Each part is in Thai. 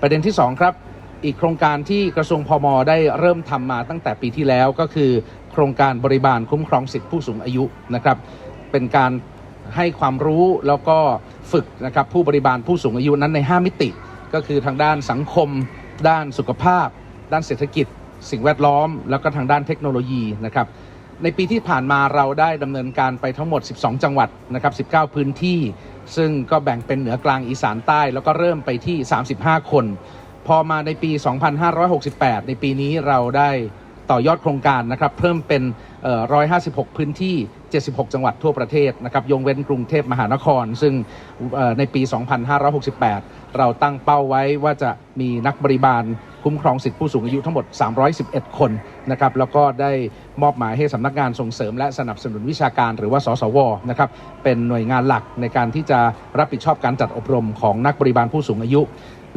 ประเด็นที่สองครับ อีกโครงการที่กระทรวงพมได้เริ่มทำมาตั้งแต่ปีที่แล้วก็คือ โครงการบริบาลคุ้มครองสิทธิผู้สูงอายุนะครับ เป็นการให้ความรู้แล้วก็ฝึกนะครับผู้บริบาลผู้สูงอายุนั้นใน 5 มิติ ก็คือทางด้านสังคม ด้านสุขภาพ ด้านเศรษฐกิจ สิ่งแวดล้อม แล้วก็ทางด้านเทคโนโลยีนะครับ ในปีที่ผ่านมาเราได้ดำเนินการไปทั้งหมด 12 จังหวัดนะครับ 19 พื้นที่ ซึ่งก็แบ่งเป็นเหนือกลางอีสานใต้ แล้วก็เริ่มไปที่ 35 คน พอมาในปี 2568 ในปีนี้เราได้ ต่อยอดโครงการนะครับเพิ่มเป็นเอ่อ156 พื้นที่ 76 จังหวัดทั่วประเทศนะครับยกเว้นกรุงเทพมหานคร ซึ่งเอ่อในปี 2568 เราตั้งเป้าไว้ว่าจะมีนักบริบาลคุ้มครองสิทธิผู้สูงอายุทั้งหมด 311 คนนะครับแล้วก็ได้มอบหมายให้สำนักงานส่งเสริม และสนับสนุนวิชาการหรือว่าสสวนะครับเป็นหน่วยงานหลักในการที่จะรับผิดชอบการจัดอบรมของนักบริบาลผู้สูงอายุ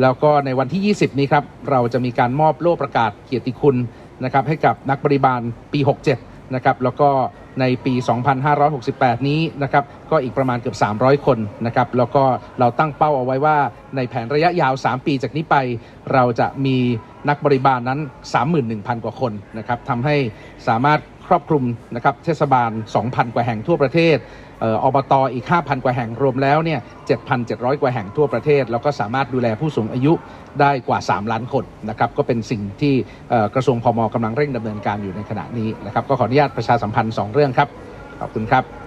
แล้วก็ในวันที่ 20 นี้ครับเราจะมีการมอบโล่ประกาศเกียรติคุณ นะครับให้กับนักบริบาลปี 67 นะครับแล้วก็ในปี 2568 นี้นะครับก็อีกประมาณเกือบ 300 คนนะครับแล้วก็เราตั้งเป้าเอาไว้ว่าในแผนระยะยาว 3 ปีจากนี้ไป เราจะมีนักบริบาลนั้น 31,000 กว่าคนนะครับทำให้สามารถ รอบคลุมนะครับเทศบาล 2,000 กว่าแห่งทั่วประเทศออบตอีก 5,000 กว่าแห่งรวมแล้วเนี่ย 7,700 กว่าแห่งทั่วประเทศ แล้วก็สามารถดูแลผู้สูงอายุได้กว่า 3 ล้านคนนะครับ ก็เป็นสิ่งที่กระทรวงพมกำลังเร่งดำเนินการอยู่ในขณะนี้นะครับ ก็ขออนุญาตประชาสัมพันธ์ 2 เรื่องครับ ขอบคุณครับ